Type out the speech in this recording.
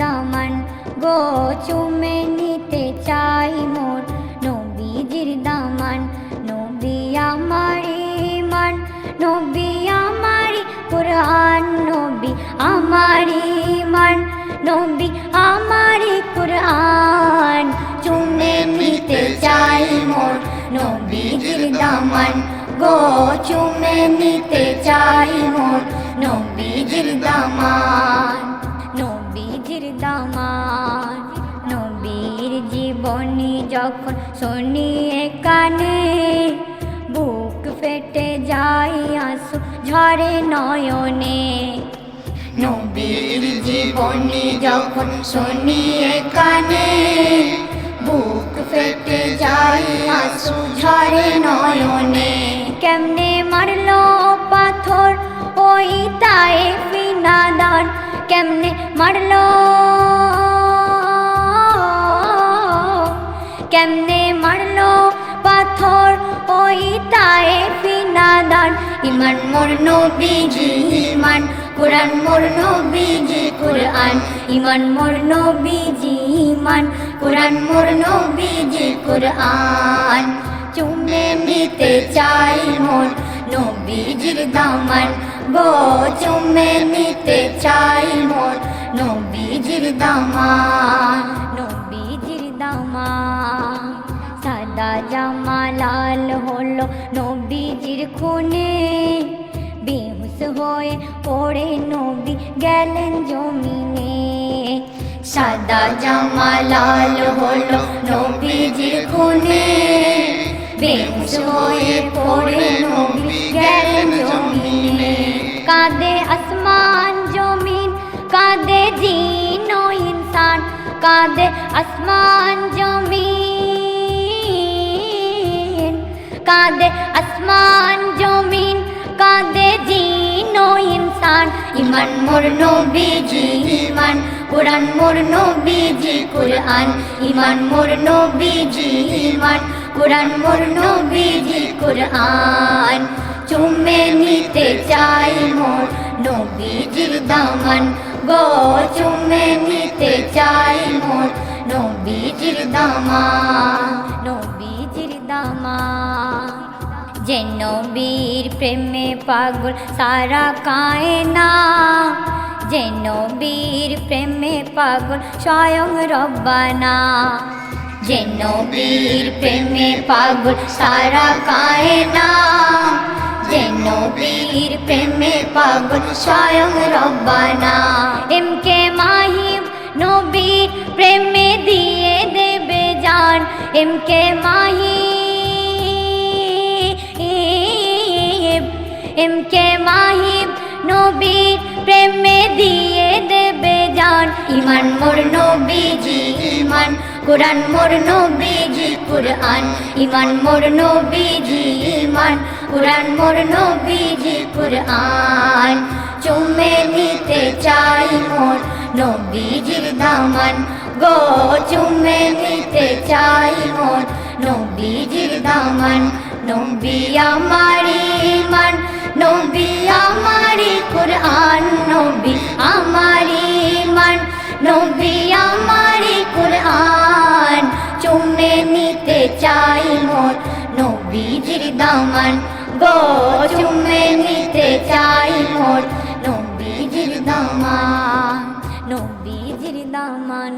দামান। গো চুমে নিতে চাই মোর নবীজির দামান। নবী আমার ইমান নবী আমার কোরআন, নবী আমার নবী আমার কোরআন। চুমে নিতে চাই মোর নবীজির দামান। গো, চুমে নিতে চাই মোর নবীজির দামান। নবীজির দামান। নবীর জীবনী যখন শুনি কানে, বুক ফেটে যাই আসু ঝরে নয়নে। নবীর জীবনী যখন শুনি কানে, বুক ফেটে যাই আসু ঝরে নয়নে। কেমনে মারলো পাথর ওই তাই ফিনাদান কেমনে মারলো কেমনে মারলো পাথর ওই তাই ফিনাদান ইমান মোর নবীজি ইমান কোরআন মোর নবীজি, কোরআন ইমান মোর নবীজি ইমান কোরআন মোর নবীজি, কোরআন। চুমে নিতে চাই মোর নবীজির দামান। গো চুমে নিতে চাই মোর নবীজির দামান। নবীজির দামান। সাদা জামা লাল হলো নবীজির খুনে। বেহুশ হয়ে পড়ে নবী গেলেন জমিনে। সাদা জামা লাল হলো নবীজির খুনে। বেহুশ হয়ে পড়ে নবী গেলেন জমিনে। কাঁদে আসমান জমিন, কাঁদে জিন ইনসান, কাঁদে আসমান জমিন। কাঁদে আসমান জমিন ইমান মোর নবীজি, ইমান, কোরআন মোর নবীজি, কোরআন, ইমান মোর নবীজি, ইমান, কোরআন মোর নবীজি, কোরআন। চুমে নিতে চাই মোর নবীজির দামান গো, চুমে নিতে চাই মোর নবীজির দামান নবীজির দামান। যে নবীর প্রেমে পাগল সারা কায়না যে নবীর প্রেমে পাগল স্বয়ং রব্বানা। যে নবীর প্রেমে পাগল সারা কায়না যে নবীর প্রেমে পাগল স্বয়ং রব্বানা। এম কে মাহিম নবীর প্রেমে দিয়ে দেবে জান। এম কে মাহিম ইমান, মোর নবীজি ইমান। কোরআন, মোর নবীজি কোরআন। ইমান, মোর নবীজি ইমান। কোরআন, মোর নবীজি কোরআন। চুমে নিতে চাই মোর নবীজির দামান। গো, চুমে নিতে চাই মোর নবীজির দামান। নবী আমারি গো চুমে নিতে চাই মোর নবীজির দামান নবীজির দামান।